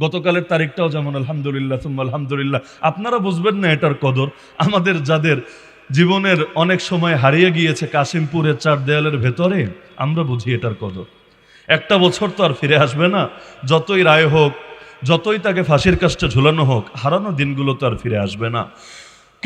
গতকালের তারিখটাও যেমন আলহামদুলিল্লাহ তুম আলহামদুলিল্লাহ। আপনারা বুঝবেন না এটার কদর। আমাদের যাদের জীবনের অনেক সময় হারিয়ে গিয়েছে কাশিমপুরের চার দেয়ালের ভেতরে, আমরা বুঝি এটার কদর। একটা বছর তো আর ফিরে আসবে না। যতই রায় হোক, যতই তাকে ফাঁসির কাজটা ঝুলানো হোক, হারানো দিনগুলো তো আর ফিরে আসবে না।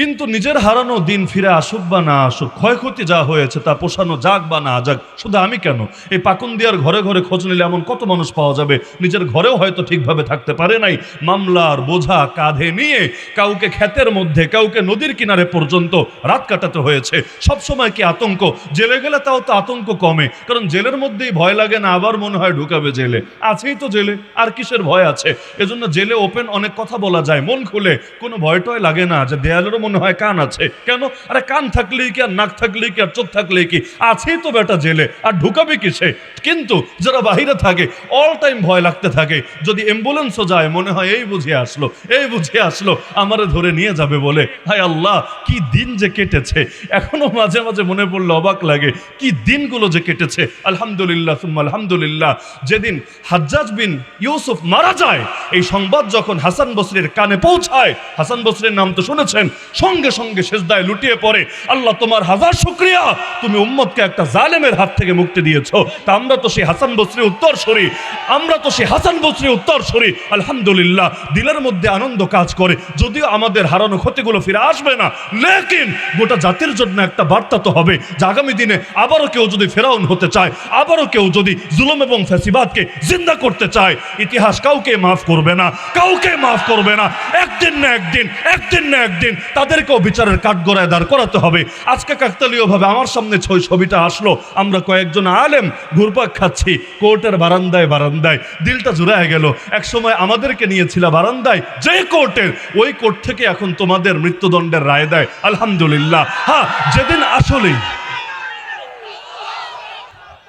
কিন্তু নিজের হারানো দিন ফিরে আসুক বা না আসুক, ক্ষয়ক্ষতি যা হয়েছে তা পোষানো যাক বা না যাক, শুধু আমি কেন? এই পাকুন্দিয়ার ঘরে ঘরে খোঁজ নিলে এমন কত মানুষ পাওয়া যাবে? নিজের ঘরেও হয়তো ঠিকভাবে থাকতে পারে নাই। মামলার বোঝা কাঁধে নিয়ে কাউকে ক্ষেতের মধ্যে, কাউকে নদীর কিনারে পর্যন্ত রাত কাটাতে হয়েছে। সব সময় কি আতঙ্ক? জেলে গেলে তাও তো আতঙ্ক কমে। কারণ জেলের মধ্যেই ভয় লাগে না, আবার মনে হয় ঢুকাবে জেলে। আছেই তো জেলে, আর কিসের ভয় আছে? এজন্য জেলে ওপেন অনেক কথা বলা যায়, মন খুলে। কোনো ভয় টয় লাগে না যে দেয়ালেরও মনে হয় কান আছে। কেন? আরে কান থাকলেই কি আর নাক থাকলেই কি আর চোখ থাকলেই কি? আছেই তো বেটা জেলে, আর ঢুকাবে কিসে? কিন্তু যারা বাহিরে থাকে অল টাইম ভয় লাগতে থাকে। যদি অ্যাম্বুলেন্সও যায়, মনে হয় এই বুঝিয়ে আসলো, এই বুঝিয়ে আসলো, আমারে ধরে নিয়ে যাবে বলে। হায় আল্লাহ, কি দিন যে কেটেছে। এখনও মাঝে মাঝে মনে পড়লে অবাক লাগে, কি দিনগুলো যে কেটেছে। আলহামদুলিল্লাহ আলহামদুলিল্লাহ। যেদিন হাজ্জাজ বিন ইউসুফ মারা যায়, এই সংবাদ যখন হাসান বসরির কানে পৌঁছায়, হাসান বসরির নাম তো শুনেছেন সঙ্গে সঙ্গে সেজদায় লুটিয়ে পড়ে। আল্লাহ, তোমার হাজার শুক্রিয়া। তুমি উম্মতকে একটা জালেমের হাত থেকে মুক্তি দিয়েছ। তা আমরা তো সেই হাসান বসরি উত্তর সরি। আমরা তো সেই হাসান বসরি উত্তর সরি। আলহামদুলিল্লাহ, দিলের মধ্যে আনন্দ কাজ করে। যদিও আমাদের হারানো ক্ষতিগুলো ফিরে আসবে না, লেকিন গোটা জাতির জন্য একটা বার্তা তো হবে যে আগামী দিনে আবারও কেউ যদি ফেরাউন হতে চায়, আবারও কেউ যদি জুলুম এবং ফ্যাসিবাদকে জিন্দা করতে চায়, ইতিহাস কাউকে মাফ করবে না, কাউকে মাফ করবে না। একদিন না একদিন একদিন না একদিন তাদেরকেও বিচারের কাঠগড়ায় দাঁড় করাতে হবে। আজকে কাকতালীয় ভাবে আমার সামনে ছয় ছবিটা আসলো। আমরা কয়েকজন আলেম ঘুরপাক খাচ্ছি, কোর্টের বারান্দায় বারান্দায়। দিলটা জুড়ায় গেল। এক সময় আমাদেরকে নিয়েছিল বারান্দায়, যে কোর্টের, ওই কোর্ট থেকে এখন তোমাদের মৃত্যুদণ্ডের রায় দেয়। আলহামদুলিল্লাহ। হ্যাঁ যেদিন আসলেই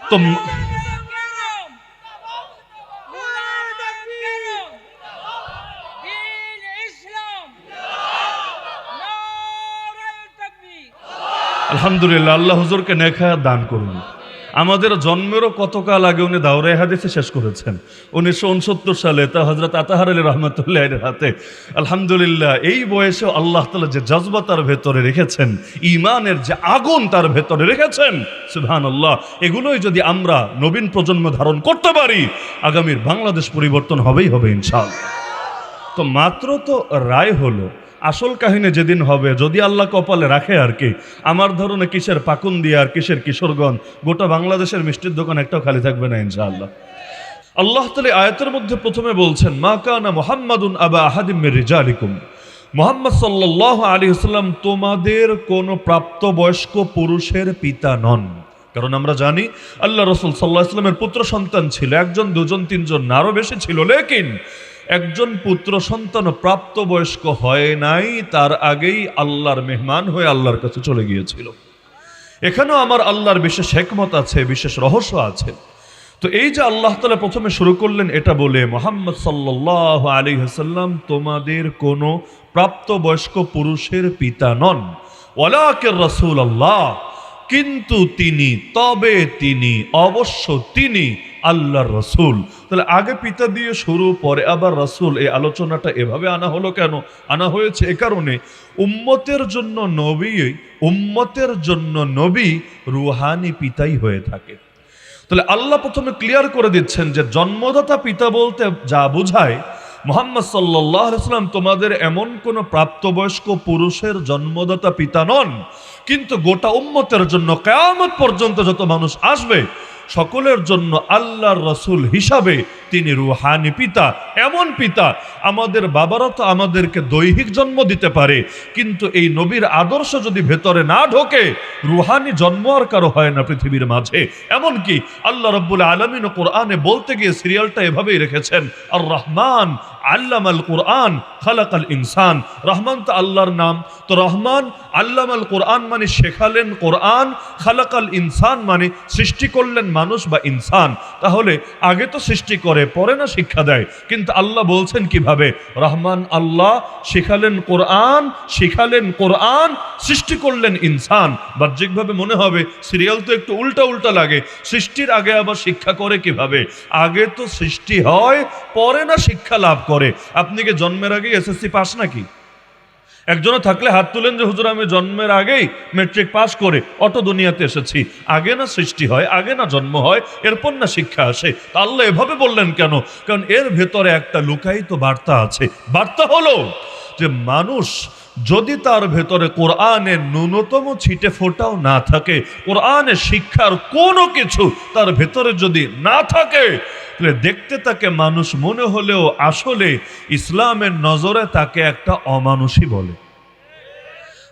তো আলহামদুলিল্লাহ, আল্লাহ হুজুরকে নেখায়া দান করুন। আমাদের জন্মেরও কতকাল আগে উনি দাওরাই হাদিসে শেষ করেছেন। উনিশশো উনসত্তর সালে তা হজরত আতাহার আলী রহমতুল্লাহ হাতে। আলহামদুলিল্লাহ, এই বয়সে আল্লাহ তালা যে জজবা তার ভেতরে রেখেছেন ইমানের যে আগুন তার ভেতরে রেখেছেন সুবহান আল্লাহ এগুলোই যদি আমরা নবীন প্রজন্ম ধারণ করতে পারি, আগামীর বাংলাদেশ পরিবর্তন হবেই হবে ইনশাল তো মাত্র তো রায় হলো আসল কাহিনী যেদিন হবে, যদি আল্লাহ কপালে রাখে আর কি। আমার ধরনে কিসের পাকুন দিয়ে আর কিসের কিশোরগঞ্জ গোটা বাংলাদেশের মিষ্টির দোকান একটাও খালি থাকবে না ইনশাআল্লাহ। আল্লাহ তালে আয়াতের মধ্যে প্রথমে বলছেন, মা কানা মোহাম্মদুন আবা আহাদিম রিজালিকুম। মোহাম্মদ সাল্লাহ আলী হাসলাম তোমাদের কোন প্রাপ্তবয়স্ক পুরুষের পিতা নন। কারণ আমরা জানি, আল্লাহ রসুল সাল্লাহ ইসলামের পুত্র সন্তান ছিল, একজন, দুজন, তিনজন আরও বেশি ছিল। লেকিন একজন পুত্র সন্তান প্রাপ্তবয়স্ক হয় নাই, তার আগেই আল্লাহর মেহমান হয়ে আল্লাহর কাছে চলে গিয়েছিল। এখানেও আমার আল্লাহর বিশেষ হেকমত আছে, বিশেষ রহস্য আছে। তো এই যে আল্লাহ তালা প্রথমে শুরু করলেন এটা বলে, মোহাম্মদ সাল্লাহ আলী হাসাল্লাম তোমাদের কোনো প্রাপ্তবয়স্ক পুরুষের পিতা নন। ওয়ালাকের রসুল আল্লাহ কিন্তু তিনি, তবে তিনি, অবশ্য তিনি আল্লাহর রসুল। তাহলে আগে পিতা দিয়ে শুরু, পরে আবার রসুল। এই আলোচনাটা এভাবে আনা হলো কেন? আনা হয়েছে এ কারণে, উম্মতের জন্য নবী, উম্মতের জন্য নবী রুহানি পিতাই হয়ে থাকে। তাহলে আল্লাহ প্রথমে ক্লিয়ার করে দিচ্ছেন যে জন্মদাতা পিতা বলতে যা বোঝায়, মোহাম্মদ সাল্লাম তোমাদের এমন কোন প্রাপ্তবয়স্ক পুরুষের জন্মদাতা পিতা নন, কিন্তু গোটা উম্মতের জন্য কেয়ামত পর্যন্ত যত মানুষ আসবে সকলের জন্য আল্লাহর রসুল হিসাবে তিনি রুহানি পিতা, এমন পিতা, আমাদের বাবারা তো আমাদেরকে দৈহিক জন্ম দিতে পারে, কিন্তু এই নবীর আদর্শ যদি ভেতরে না ঢোকে, রুহানি জন্ম আর কারও হয় না পৃথিবীর মাঝে। এমনকি আল্লাহ রব্বুল আলমিন কোরআনে বলতে গিয়ে সিরিয়ালটা এভাবেই রেখেছেন আর রহমান আল্লামাল কোরআন খালাকাল ইনসান। রহমান তো আল্লাহর নাম। তো রহমান আল্লামাল কোরআন মানে শেখালেন কোরআন, খালাকাল ইনসান মানে সৃষ্টি করলেন মানুষ বা ইনসান। তাহলে আগে তো সৃষ্টি করে, পরে না শিক্ষা দেয়। কিন্তু আল্লাহ বলছেন কীভাবে? রহমান আল্লাহ শেখালেন কোরআন, শিখালেন কোরআন, সৃষ্টি করলেন ইনসান। বাহ্যিকভাবে মনে হবে, সিরিয়াল তো একটু উল্টা উল্টা লাগে। সৃষ্টির আগে আবার শিক্ষা করে কীভাবে? আগে তো সৃষ্টি হয়, পরে না শিক্ষা লাভ করে। আপনি কি জন্মের আগে এসএসসি পাস নাকি? একজনও থাকলে হাত তুলেন যে, হুজুর, আমি জন্মের আগেই মেট্রিক পাস করে অটো দুনিয়াতে এসেছি। আগে না সৃষ্টি হয়, আগে না জন্ম হয়, এরপর না শিক্ষা আসে। তা আল্লাহ এভাবে বললেন কেন? কারণ এর ভেতরে একটা লুকায়িত বার্তা আছে। বার্তা হলো যে, মানুষ যদি তার ভেতরে কোরআনের ন্যূনতম ছিটে ফোটাও না থাকে, কোরআনের শিক্ষার কোনো কিছু তার ভেতরে যদি না থাকে, তাহলে দেখতে তাকে মানুষ মনে হলেও আসলে ইসলামের নজরে তাকে একটা অমানুষই বলে।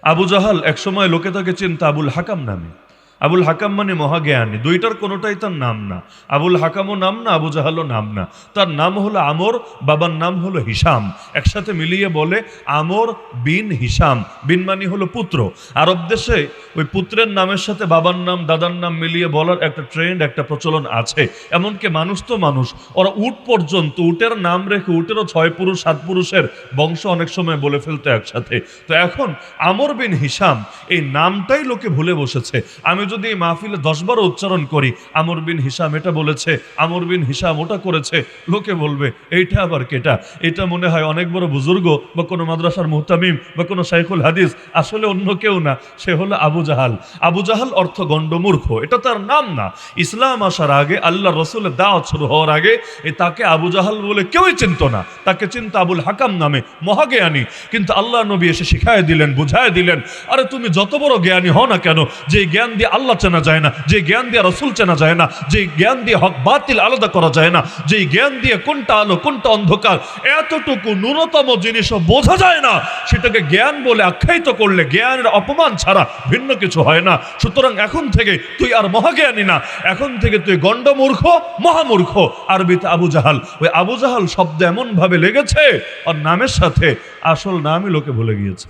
আবু জাহাল একসময় লোকে তাকে চিন্তা আবুল হাকাম নামে। আবুল হাকাম মানে মহাজ্ঞানী। দুইটার কোনোটাই তার নাম না। আবুল হাকামও নাম না, আবু জাহালও নাম না। তার নাম হলো আমর, বাবার নাম হলো হিসাম একসাথে মিলিয়ে বলে আমর বিন হিসাম বিন মানি হলো পুত্র। আরব দেশে ওই পুত্রের নামের সাথে বাবার নাম, দাদার নাম মিলিয়ে বলার একটা ট্রেন্ড একটা প্রচলন আছে। এমনকি মানুষ তো মানুষ। ওরা উট পর্যন্ত, উটের নাম রেখে উটেরও ছয় পুরুষ, সাত পুরুষের বংশ অনেক সময় বলে ফেলতো একসাথে। তো এখন আমর বিন হিসাম এই নামটাই লোকে ভুলে বসেছে। আমি যদি এই মাহফিলে দশবার উচ্চারণ করি, আমর বিন হিসাম এটা বলেছে, আমর বিন হিসাম ওটা করেছে, লোকে বলবে, এইটা আবার কেটা? এটা মনে হয় অনেক বড় বুজুর্গ বা কোনো মাদ্রাসার মুহতামিম বা কোনো শাইখুল হাদিস, আসলে অন্য কেউ না, সে হলো আবু জাহাল। আবু জাহাল অর্থ গণ্ডমূর্খ, এটা তার নাম না। ইসলাম আসার আগে আল্লাহ রসুলের দাওয়াত শুরু হওয়ার আগে এ তাকে আবু জাহাল বলে কেউই চিনত না। তাকে চিন্তা আবুল হাকাম নামে, মহাজ্ঞানী। কিন্তু আল্লাহ নবী এসে শিখায় দিলেন, বুঝায় দিলেন, আরে তুমি যত বড় জ্ঞানী হও না কেন যে জ্ঞান দিয়ে আল্লাহ চেনা যায় না যে জ্ঞান দিয়ে রসুল চেনা যায় না যে জ্ঞান দিয়ে হক বাতিল আলাদা করা যায় না যে জ্ঞান দিয়ে কোনটা আলো, কোনটা অন্ধকার, এতটুকু ন্যূনতম জিনিসও বোঝা যায় না। সেটাকে জ্ঞান বলে আখ্যায়িত করলে জ্ঞানের অপমান ছাড়া ভিন্ন কিছু হয় না। সুতরাং এখন থেকে তুই আর মহাজ্ঞানী না, এখন থেকে তুই গণ্ডমূর্খ, মহামূর্খ। আরবিতে আবু জাহাল, ওই আবু জাহাল শব্দ এমন ভাবে লেগেছে আর নামের সাথে আসল নামই লোকে ভুলে গিয়েছে।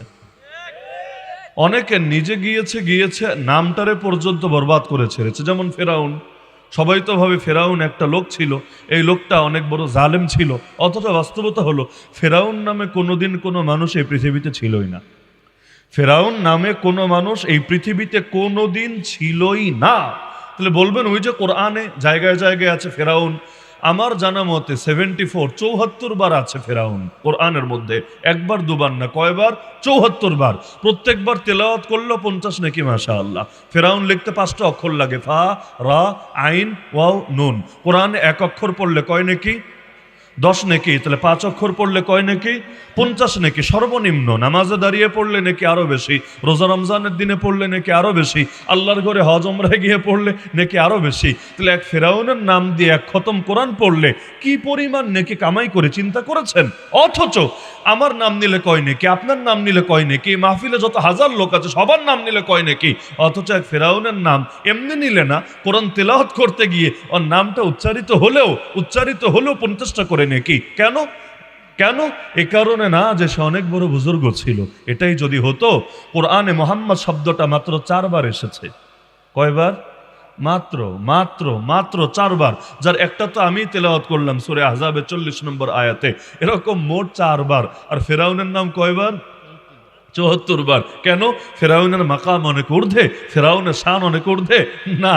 অনেকে নিজে গিয়েছে গিয়েছে, নামটারে পর্যন্ত বরবাদ করে ছেড়েছে। যেমন ফেরাউন। সবাই তো ভাবে ফেরাউন একটা লোক ছিল। এই লোকটা অনেক বড় জালেম ছিল। অথচ বাস্তবতা হলো, ফেরাউন নামে কোনোদিন কোনো মানুষ এই পৃথিবীতে ছিলই না। ফেরাউন নামে কোনো মানুষ এই পৃথিবীতে কোনোদিন ছিলই না। তাহলে বলবেন, ওই যে কোরআনে জায়গায় জায়গায় আছে ফেরাউন আমার জানা মতে সেভেন্টি ফোর চৌহাত্তর বার আছে ফেরাউন। কোরআনের মধ্যে একবার, দুবার না কয়বার? চৌহাত্তর বার। প্রত্যেকবার তেলাওয়াত করল পঞ্চাশ নাকি মাসা আল্লাহ ফেরাউন লিখতে পাঁচটা অক্ষর লাগে, ফা, রা, আইন, ওয়াও, নুন। কোরআন এক অক্ষর পড়লে কয় নাকি? দশ নেকি, তাহলে পাঁচ অক্ষর পড়লে কয় নেকি? পঞ্চাশ নেকি, সর্বনিম্ন। নামাজে দাঁড়িয়ে পড়লে নাকি আরও বেশি। রোজা রমজানের দিনে পড়লে নাকি আরও বেশি। আল্লাহর ঘরে হজ ওমরায় গিয়ে পড়লে নাকি আরও বেশি। তাহলে এক ফেরাউনের নাম দিয়ে এক খতম কোরআন পড়লে কি পরিমাণ নেকি কামাই করে চিন্তা করেছেন? অথচ আমার নাম নিলে কয় নেকি, আপনার নাম নিলে কয় নেকি, মাহফিলে যত হাজার লোক আছে, সবার নাম নিলে কয় নেকি? অথচ এক ফেরাউনের নাম এমনি নিলে না, কোরআন তেলাহত করতে গিয়ে ওর নামটা উচ্চারিত হলেও উচ্চারিত হলেও পঞ্চাশটা করে নেকি? কেন? কেন? এ কারণে না যে সে অনেক বড় বুজুর্গ ছিল। এটাই যদি হতো, কোরআনে মোহাম্মদ শব্দটা মাত্র চারবার এসেছে। কয়বার? মাত্র মাত্র মাত্র চারবার। যার একটা তো আমি তেলাওয়াত করলাম, সুরে আহজাবে চল্লিশ নম্বর আয়াতে। এরকম মোট চারবার। আর ফেরাউনের নাম কয়বার? চুয়াত্তর বার। কেন? ফেরাউনের মাকাম অনেক ঊর্ধ্বে, ফেরাউনের শান অনেক ঊর্ধ্বে। না,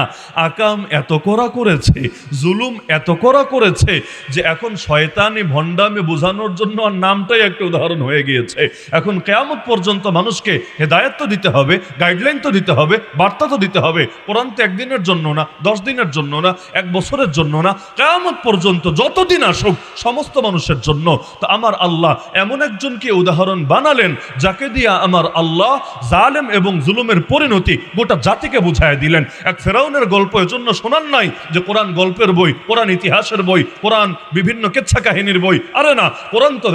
আকাম এত করা করেছে, জুলুম এত করা করেছে, যে এখন শয়তানি ভণ্ডামি বোঝানোর জন্য আর নামটাই একটা উদাহরণ হয়ে গিয়েছে। এখন কেয়ামত পর্যন্ত মানুষকে হেদায়ত তো দিতে হবে, গাইডলাইন তো দিতে হবে, বার্তা তো দিতে হবে। কোরআন তো একদিনের জন্য না, দশ দিনের জন্য না, এক বছরের জন্য না। কেয়ামত পর্যন্ত যতদিন আসুক, সমস্ত মানুষের জন্য। তো আমার আল্লাহ এমন একজনকে উদাহরণ বানালেন, যাকে দিয়ে দিয়া আমার আল্লাহ, জালেম এবং জুলুমের পরিণতি গোটা জাতিকে বুঝায় দিলেন। এক ফেরাউনের গল্প এজন্য শোনান নাই যে কোরআন গল্পের বই, কোরআন ইতিহাসের বই, কোরআন বিভিন্ন কেচ্ছা কাহিনীর বই। আরে না, কোরআন তো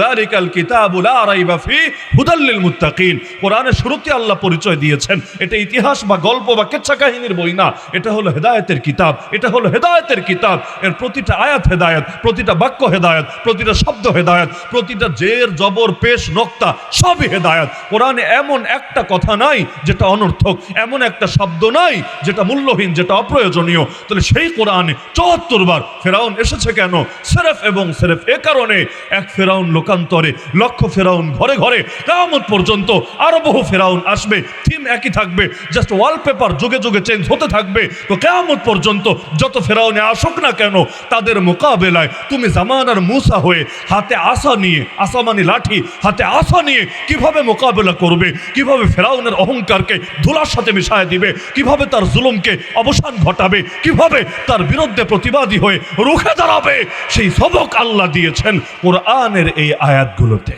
কিতাবুল আরাইবা ফি হুদাল্লিল মুত্তাকিন। কোরআনের শুরুতে আল্লাহ পরিচয় দিয়েছেন। এটা ইতিহাস বা গল্প বা কেচ্ছা কাহিনীর বই না। এটা হলো হেদায়তের কিতাব, এটা হলো হেদায়েতের কিতাব। এর প্রতিটা আয়াত হেদায়েত, প্রতিটা বাক্য হেদায়েত, প্রতিটা শব্দ হেদায়েত, প্রতিটা জের, জবর, পেশ নক্তা সবই হেদায়েত। কোরআনে এমন একটা কথা নাই যেটা অনর্থক, এমন একটা শব্দ নাই যেটা মূল্যহীন, যেটা অপ্রয়োজনীয়। তাহলে সেই কোরআনে চুয়াত্তর বার ফেরাউন এসেছে কেন? সেরেফ এবং সেরেফ এ কারণে এক ফেরাউন লোকান্তরে, লক্ষ ফেরাউন ঘরে ঘরে কেমন পর্যন্ত আরও বহু ফেরাউন আসবে, থিম একই থাকবে, জাস্ট ওয়ালপেপার যুগে যুগে চেঞ্জ হতে থাকবে। তো কেমন পর্যন্ত যত ফেরাউনে আসুক না কেন, তাদের মোকাবেলায় তুমি জামানার মুসা হয়ে হাতে আসা নিয়ে আসা মানে লাঠি, হাতে আসা নিয়ে কীভাবে মোকাবেলা করবে, কীভাবে ফেরাউনের অহংকারকে ধুলার সাথে মিশায় দিবে, কীভাবে তার জুলুমকে অবসান ঘটাবে, কীভাবে তার বিরুদ্ধে প্রতিবাদী হয়ে রুখে দাঁড়াবে, সেই সবক আল্লাহ দিয়েছেন কোরআনের এই আয়াতগুলোতে।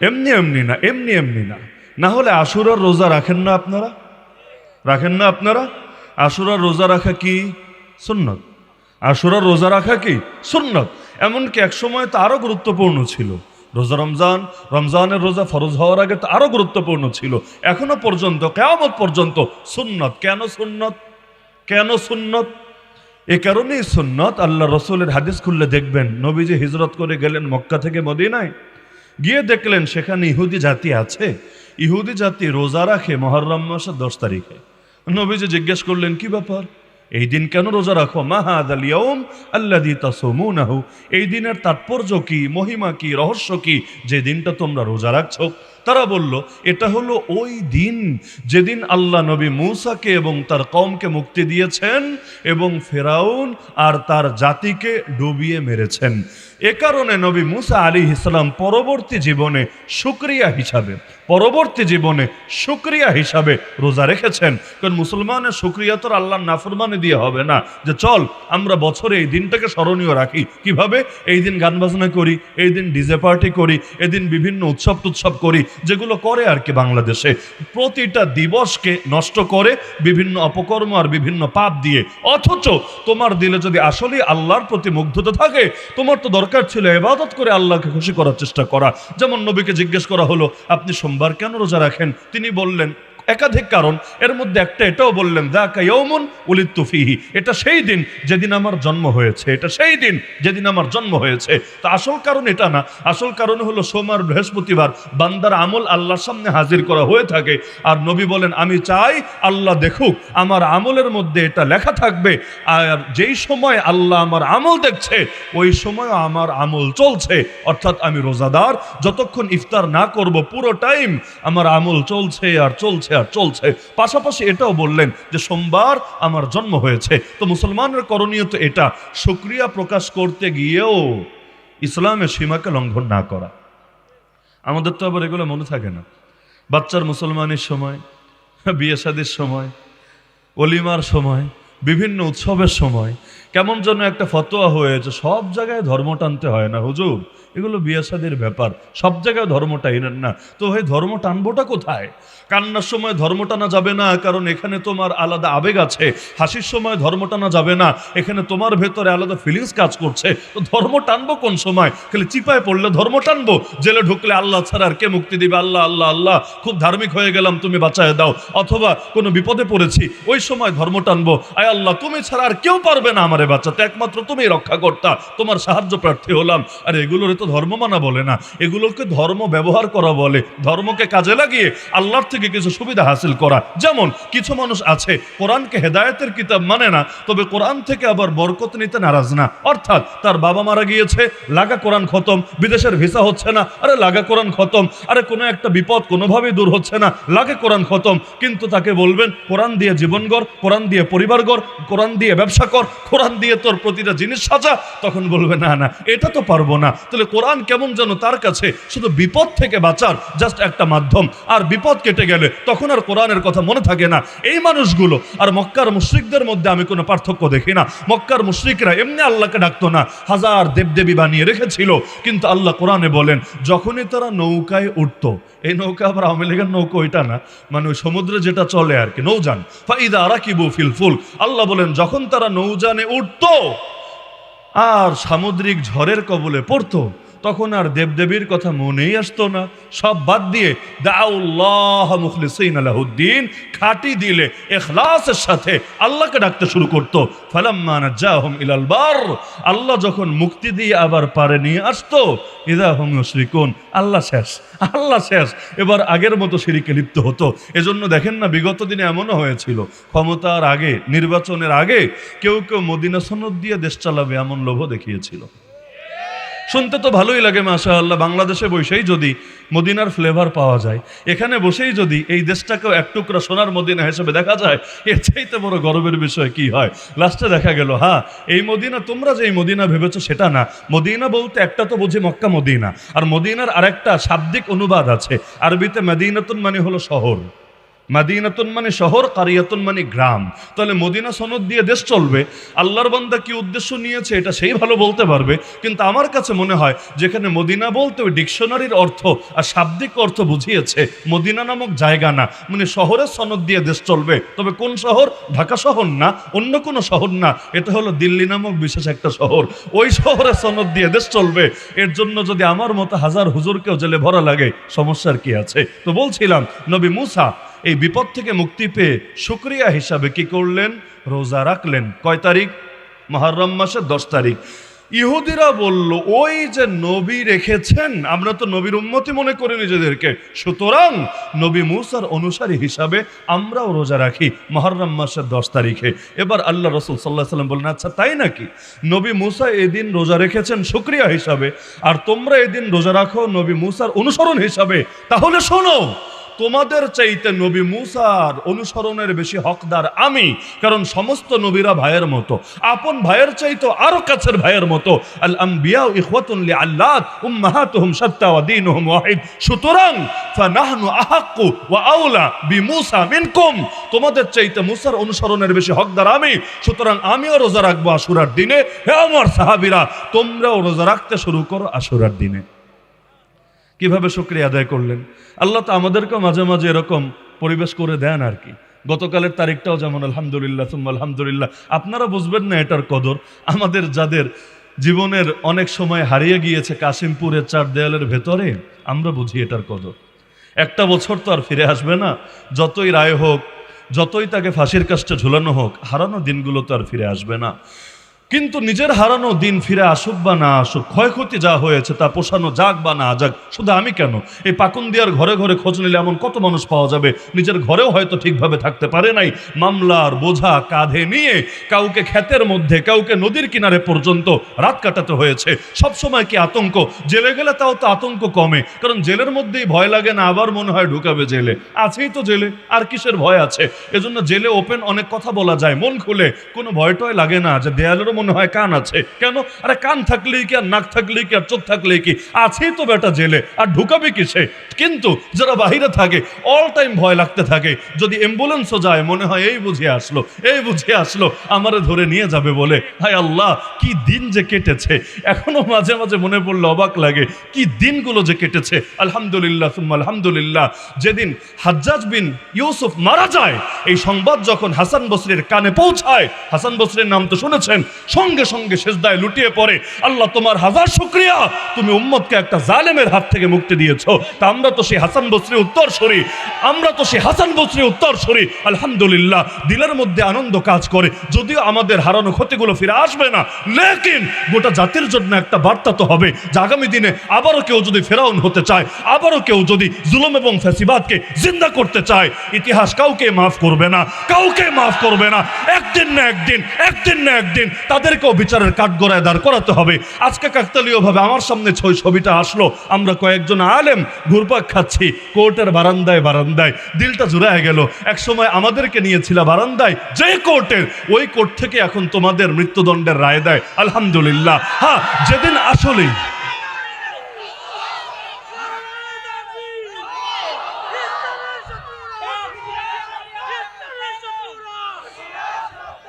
এমনি এমনি না, এমনি এমনি না। না হলে আশুরার রোজা রাখেন না আপনারা? রাখেন না আপনারা? আশুরার রোজা রাখা কি? সুন্নত। আশুরার রোজা রাখা কি? সুন্নত। এমনকি এক সময় তো আরও গুরুত্বপূর্ণ ছিল। রোজা রমজান, রমজানের রোজা ফরজ হওয়ার আগে তো আরও গুরুত্বপূর্ণ ছিল। এখনও পর্যন্ত, কেয়ামত পর্যন্ত সুন্নত। কেন সুন্নত? কেন সুন্নত? এ কারণেই সুন্নত আল্লাহ রসুলের হাদিস খুললে দেখবেন, নবীজি হিজরত করে গেলেন মক্কা থেকে মদিনায়। গিয়ে দেখলেন সেখানে ইহুদি জাতি আছে। ইহুদি জাতি রোজা রাখে মহরম মাসের দশ তারিখে। নবীজি জিজ্ঞেস করলেন, কি ব্যাপার? এই দিন কেন রোজা রাখো? মাহাদ আলিয়ম এই দিনের তাৎপর্য কি, মহিমা কি, রহস্য কি? যে দিনটা তোমরা রোজা রাখছ। তারা বলল, এটা হলো ওই দিন যেদিন আল্লাহ নবী মূসাকে এবং তার কমকে মুক্তি দিয়েছেন এবং ফেরাউন আর তার জাতিকে ডুবিয়ে মেরেছেন। এ কারণে নবী মুসা আলী ইসলাম পরবর্তী জীবনে সুক্রিয়া হিসাবে, পরবর্তী জীবনে সুক্রিয়া হিসাবে রোজা রেখেছেন। কারণ মুসলমানের সুক্রিয়া তো আল্লাহর নাফরমানে দিয়ে হবে না। যে চল, আমরা বছরে এই দিনটাকে স্মরণীয় রাখি। কীভাবে? এই দিন গান বাজনা করি, এই দিন ডিজে পার্টি করি এদিন বিভিন্ন উৎসব টুৎসব করি, যেগুলো করে আর কি বাংলাদেশে। প্রতিটা দিবসকে নষ্ট করে বিভিন্ন অপকর্ম আর বিভিন্ন পাপ দিয়ে। অথচ তোমার দিলে যদি আসলেই আল্লাহর প্রতি মুগ্ধতা থাকে, তোমার তো দরকার ছিল এবাদত করে আল্লাহকে খুশি করার চেষ্টা করা। যেমন নবীকে জিজ্ঞেস করা হলো, আপনি সোমবার কেন রোজা রাখেন? তিনি বললেন একাধিক কারণ। এর মধ্যে একটা এটাও বললেন দা ইয়ৌমুন উলিত্তু ফিহি। এটা সেই দিন যেদিন আমার জন্ম হয়েছে, এটা সেই দিন যেদিন আমার জন্ম হয়েছে। তা আসল কারণ এটা না। আসল কারণ হলো সোমবার বৃহস্পতিবার বান্দার আমল আল্লাহর সামনে হাজির করা হয়ে থাকে আর নবী বলেন, আমি চাই আল্লাহ দেখুক, আমার আমলের মধ্যে এটা লেখা থাকবে। আর যেই সময় আল্লাহ আমার আমল দেখছে, ওই সময় আমার আমল চলছে। অর্থাৎ আমি রোজাদার, যতক্ষণ ইফতার না করব পুরো টাইম আমার আমল চলছে আর চলছে আর চলছে। পাশাপাশি এটাও বললেন যে সোমবার আমার জন্ম হয়েছে। তো মুসলমানের করণীয় তো এটা, সুক্রিয়া প্রকাশ করতে গিয়েও ইসলামের সীমাকে লঙ্ঘন না করা। আমাদের তো আবার এগুলো মনে থাকে না। বাচ্চার মুসলমানের সময়, বিয়ে শাদির সময়, অলিমার সময়, বিভিন্ন উৎসবের সময় কেমন যেন একটা ফতোয়া হয়েছে, সব জায়গায় ধর্ম টানতে হয় না। হুজুর, এগুলো বিয়ে ব্যাপার। সব জায়গায় ধর্ম টাইনেন না। তো ভাই ধর্ম টানবোটা কোথায়? কান্নার সময় ধর্ম টানা যাবে না, কারণ এখানে তোমার আলাদা আবেগ আছে। হাসির সময় ধর্ম টানা যাবে না, এখানে তোমার ভেতরে আলাদা ফিলিংস কাজ করছে। তো ধর্ম টানবো কোন সময়? খালি চিপায় পড়লে ধর্ম টানবো? জেলে ঢুকলে আল্লাহ ছাড়া আর কে মুক্তি দিবে? আল্লাহ আল্লাহ আল্লাহ। খুব ধার্মিক হয়ে গেলাম, তুমি বাঁচায় দাও। অথবা কোনো বিপদে পড়েছি, ওই সময় ধর্ম টানবো। আয় আল্লাহ, তুমি ছাড়া আর কেউ পারবে না আমারে বাঁচাতে একমাত্র তুমি রক্ষা কর্তা তোমার সাহায্য প্রার্থী হলাম। আর এগুলোর তো ধর্ম মানা বলে না, এগুলোকে ধর্ম ব্যবহার করা বলে, ধর্মকে কাজে লাগিয়ে আল্লাহর থেকে কিছু সুবিধা হাসিল করা। যেমন, কিছু মানুষ আছে, কোরআনকে হেদায়েতের কিতাব মানে না, তবে কোরআন থেকে আবার বরকত নিতে নারাজ না। অর্থাৎ, তার বাবা মারা গিয়েছে, লাগা কোরআন খতম, বিদেশের ভিসা হচ্ছে না, আরে লাগা কোরআন খতম, আরে কোনো একটা বিপদ কোনোভাবেই দূর হচ্ছে না, লাগে কোরআন খতম। কিন্তু তাকে বলবেন, কোরআন দিয়ে জীবন গড়, কোরআন দিয়ে পরিবার গড়, কোরআন দিয়ে ব্যবসা কর, কোরআন দিয়ে তোর প্রতিটা জিনিস সাজা, তখন বলবে, না না, এটা তো পারব না। তাহলে কোরআন কেমন যেন তার কাছে শুধু বিপদ থেকে বাঁচার জাস্ট একটা মাধ্যম। আর বিপদ কেটে গেলে তখন আর কোরআনের কথা মনে থাকে না। এই মানুষগুলো, আর মক্কার মুশ্রিকদের মধ্যে আমি কোনো পার্থক্য দেখি না। মক্কার মুশ্রিকরা এমনি আল্লাহকে ডাকতো না, হাজার দেবদেবী বানিয়ে রেখেছিল। কিন্তু আল্লাহ কোরআনে বলেন, যখনই তারা নৌকায় উঠতো, এই নৌকা আবার আওয়ামী লীগের নৌকা ওইটা না মানে ওই সমুদ্রে যেটা চলে আর কি, নৌযান। ফাইদা আরাকিবু ফিল ফুল। আল্লাহ বলেন, যখন তারা নৌযানে উঠতো আর সামুদ্রিক ঝড়ের কবলে পড়তো। তখন আর দেবদেবীর কথা মনেই আসতো না। সব বাদ দিয়ে দাউল্লাহ মুখলিসিন আলাহুদ্দিন খাটি দিলে এখলাসের সাথে আল্লাহকে ডাকতে শুরু করতো। ফালাম্মা নাজ্জাহুম ইলাল বার। আল্লাহ যখন মুক্তি দিয়ে আবার পারে নিয়ে আসতো, ইদা হুম মুশরিকুন আল্লাহ শেষ আল্লাহ শেষ। এবার আগের মতো সিঁড়িকে লিপ্ত হতো। এজন্য দেখেন না, বিগত দিনে এমনও হয়েছিল। ক্ষমতার আগে, নির্বাচনের আগে কেউ কেউ মদিনা সনদ দিয়ে দেশ চালাবে এমন লোভ দেখিয়েছিল। শুনতে তো ভালোই লাগে মাশা আল্লাহ বাংলাদেশে বসেই যদি মদিনার ফ্লেভার পাওয়া যায়, এখানে বসেই যদি এই দেশটাকেও এক টুকরা সোনার মদিনা হিসেবে দেখা যায়, এর চাইতে বড় গর্বের বিষয় কি হয়? লাস্টে দেখা গেল হ্যাঁ এই মদিনা, তোমরা যে এই মদিনা ভেবেছো সেটা না। মদিনা বলতে একটা তো বুঝি মক্কা মদিনা, আর মদিনার আরেকটা শাব্দিক অনুবাদ আছে, আরবিতে মদিনাতুন মানে হলো শহর। মাদিনাতুন মানে শহর, কারিয়াতুন মানে গ্রাম। তাহলে মদিনা সনদ দিয়ে দেশ চলবে, আল্লাহর বান্দা কি উদ্দেশ্য নিয়েছে এটা সেই ভালো বলতে পারবে, কিন্তু আমার কাছে মনে হয় যেখানে মদিনা বলতে ওই ডিকশনারির অর্থ আর শাব্দিক অর্থ বুঝিয়েছে, মদিনা নামক জায়গা না মানে শহরের সনদ দিয়ে দেশ চলবে। তবে কোন শহর? ঢাকা শহর না, অন্য কোনো শহর না, এটা হলো দিল্লি নামক বিশেষ একটা শহর। ওই শহরের সনদ দিয়ে দেশ চলবে, এর জন্য যদি আমার মতো হাজার হুজুরকেও জেলে ভরা লাগে, সমস্যার কি আছে? তো বলছিলাম, নবী মুসা এই বিপদ থেকে মুক্তি পেয়ে শুক্রিয়া হিসাবে কি করলেন? রোজা রাখলেন। কয় তারিখ? মহরম মাসের দশ তারিখ। ইহুদিরা বলল, ওই যে নবী রেখেছেন, আমরা তো নবীর উন্মতি মনে করি নিজেদেরকে। সুতরাং নবী মুসার অনুসারী হিসাবে আমরাও রোজা রাখি মহরম মাসের দশ তারিখে। এবার আল্লাহ রসুল সাল্লাহ সাল্লাম বললেন আচ্ছা তাই নাকি? নবী মুসা এদিন রোজা রেখেছেন শুক্রিয়া হিসাবে। আর তোমরা এদিন রোজা রাখো নবী মুসার অনুসরণ হিসাবে। তাহলে শোনো তোমাদের চাইতে নবী মুসার অনুসরণের বেশি হকদার আমি, কারণ সমস্ত নবীরা ভাইয়ের মতো। আপন ভাইয়ের চাইতো আরও কাছের ভাইয়ের মতো। আল আম্বিয়া ইখওয়াতুন লিআল্লাত উম্মাহাতুহুম শাত্তা ওয়া দীনুহুম ওয়াহিদ। সুতরাং ফানাহনু আহাক্কু ওয়া আউলা বিমূসা মিনকুম। তোমাদের চাইতে মুসার অনুসরণের বেশি হকদার আমি, সুতরাং আমিও রোজা রাখব আশুরার দিনে। হে আমার সাহাবীরা, তোমরাও রোজা রাখতে শুরু করো আশুরার দিনে। কীভাবে শুক্রিয়া আদায় করলেন? আল্লাহ তো আমাদেরকেও মাঝে মাঝে এরকম পরিবেশ করে দেন আর কি। গতকালের তারিখটাও যেমন আলহামদুলিল্লাহ তুম আলহামদুলিল্লাহ। আপনারা বুঝবেন না এটার কদর। আমাদের যাদের জীবনের অনেক সময় হারিয়ে গিয়েছে কাশিমপুরের চার দেয়ালের ভেতরে, আমরা বুঝি এটার কদর। একটা বছর তো আর ফিরে আসবে না। যতই রায় হোক, যতই তাকে ফাঁসির কাজটা ঝুলানো হোক, হারানো দিনগুলো তো আর ফিরে আসবে না। কিন্তু নিজের হারানো দিন ফিরে আসুক বা না আসুক, ক্ষয়ক্ষতি যা হয়েছে তা পোষানো যাক বা না যাক, শুধু আমি কেন? এই পাকুন দিয়ার ঘরে ঘরে খোঁজ নিলে এমন কত মানুষ পাওয়া যাবে? নিজের ঘরেও হয়তো ঠিকভাবে থাকতে পারে নাই। মামলার বোঝা কাঁধে নিয়ে কাউকে ক্ষেতের মধ্যে, কাউকে নদীর কিনারে পর্যন্ত রাত কাটাতে হয়েছে। সব সময় কি আতঙ্ক? জেলে গেলে তাও তো আতঙ্ক কমে। কারণ জেলের মধ্যেই ভয় লাগে না, আবার মনে হয় ঢুকাবে জেলে। আছেই তো জেলে, আর কিসের ভয় আছে? এজন্য জেলে ওপেন অনেক কথা বলা যায়, মন খুলে। কোনো ভয় টয় লাগে না যে দেয়ালেরও মনে হয় কান আছে। কেন? আরে কান থাকলেই কি আর নাক থাকলেই কি আর চোখ থাকলেই কি? আছেই তো বেটা জেলে, আর ঢুকাবে কিসে? কিন্তু যারা বাহিরে থাকে অল টাইম ভয় লাগতে থাকে। যদি অ্যাম্বুলেন্সও যায়, মনে হয় এই বুঝে আসলো, এই বুঝে আসলো, আমারে ধরে নিয়ে যাবে বলে। হায় আল্লাহ, কি দিন যে কেটেছে। এখনও মাঝে মাঝে মনে পড়লে অবাক লাগে, কি দিনগুলো যে কেটেছে। আলহামদুলিল্লাহ আলহামদুলিল্লাহ। যেদিন হাজ্জাজ বিন ইউসুফ মারা যায়, এই সংবাদ যখন হাসান বসরির কানে পৌঁছায়, হাসান বসরির নাম তো শুনেছেন সঙ্গে সঙ্গে সেজদায় লুটিয়ে পড়ে। আল্লাহ, তোমার হাজার শুক্রিয়া। তুমি উম্মতকে একটা জালেমের হাত থেকে মুক্তি দিয়েছ। তা আমরা তো সেই হাসান বসরি উত্তর সরি। আমরা তো সেই হাসান বসরি উত্তর সরি। আলহামদুলিল্লাহ, দিলের মধ্যে আনন্দ কাজ করে। যদিও আমাদের হারানো ক্ষতিগুলো ফিরে আসবে না, লেকিন গোটা জাতির জন্য একটা বার্তা তো হবে যে আগামী দিনে আবারও কেউ যদি ফেরাউন হতে চায়, আবারও কেউ যদি জুলুম এবং ফ্যাসিবাদকে জিন্দা করতে চায়, ইতিহাস কাউকে মাফ করবে না, কাউকে মাফ করবে না। একদিন না একদিন একদিন না একদিন তাদেরকেও বিচারের কাঠগড়ায় দাঁড় করাতে হবে। আজকে কাকতালীয় ভাবে আমার সামনে ছয় ছবিটা আসলো। আমরা কয়েকজন আলেম ঘুরপাক খাচ্ছি, কোর্টের বারান্দায় বারান্দায়। দিলটা জুড়ায় গেল। এক সময় আমাদেরকে নিয়েছিল বারান্দায়, যে কোর্টের, ওই কোর্ট থেকে এখন তোমাদের মৃত্যুদণ্ডের রায় দেয়। আলহামদুলিল্লাহ। হ্যাঁ যেদিন আসলেই।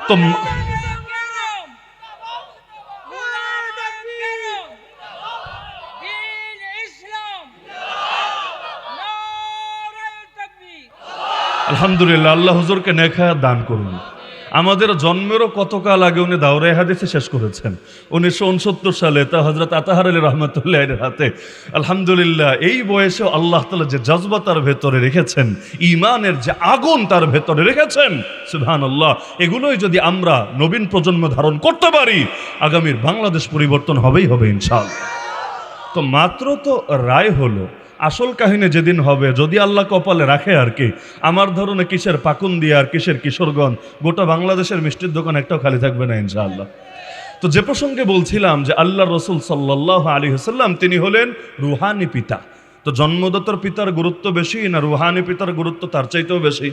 তো আলহামদুলিল্লাহ, আল্লাহ হুজুরকে নেখা দান করুন। আমাদের জন্মেরও কতকাল আগে উনি দাওরাই হাদিসে শেষ করেছেন। উনিশশো উনসত্তর সালে তা হজরত আতাহার আলী রহমতুল্লাহ হাতে। আলহামদুলিল্লাহ, এই বয়সে আল্লাহ তালা যে জজবা তার ভেতরে রেখেছেন ইমানের যে আগুন তার ভেতরে রেখেছেন সুবহান আল্লাহ এগুলোই যদি আমরা নবীন প্রজন্ম ধারণ করতে পারি, আগামীর বাংলাদেশ পরিবর্তন হবেই হবে ইনশাল তো মাত্র তো রায় হলো আসল কাহিনী যেদিন হবে, যদি আল্লাহ কপালে রাখে আর কি, আমার ধরনে কিসের পাকুন দিয়ে আর কিসের কিশোরগঞ্জ গোটা বাংলাদেশের মিষ্টির দোকান একটাও খালি থাকবে না ইনশাআল্লাহ। তো যে প্রসঙ্গে বলছিলাম যে আল্লাহ রসুল সাল্লাহ আলী হাসাল্লাম তিনি হলেন রুহানি পিতা। তো জন্মদাতার পিতার গুরুত্ব বেশি না রুহানি পিতার গুরুত্ব তার চাইতেও বেশি?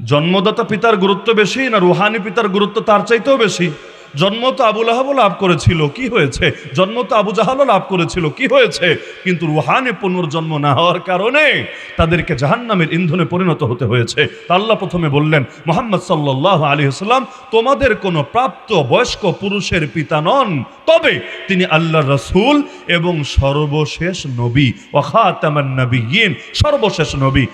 জন্মদাতা পিতার গুরুত্ব বেশি না রুহানি পিতার গুরুত্ব তার চাইতেও বেশি? জন্ম তো আবুল আহাবও লাভ করেছিল, কি হয়েছে? জন্ম তো আবু জাহালও লাভ করেছিল, কি হয়েছে? কিন্তু রুহানে পুনর্জন্ম না হওয়ার কারণে তাদেরকে জাহান্নামের ইন্ধনে পরিণত হতে হয়েছে। আল্লাহ প্রথমে বললেন, মোহাম্মদ সাল্লাহ আলী হাসলাম তোমাদের কোনো প্রাপ্ত বয়স্ক পুরুষের পিতা নন। তবে তিনি আল্লাহ রসুল এবং সর্বশেষ নবী। ওখাতামান নবীন সর্বশেষ নবী।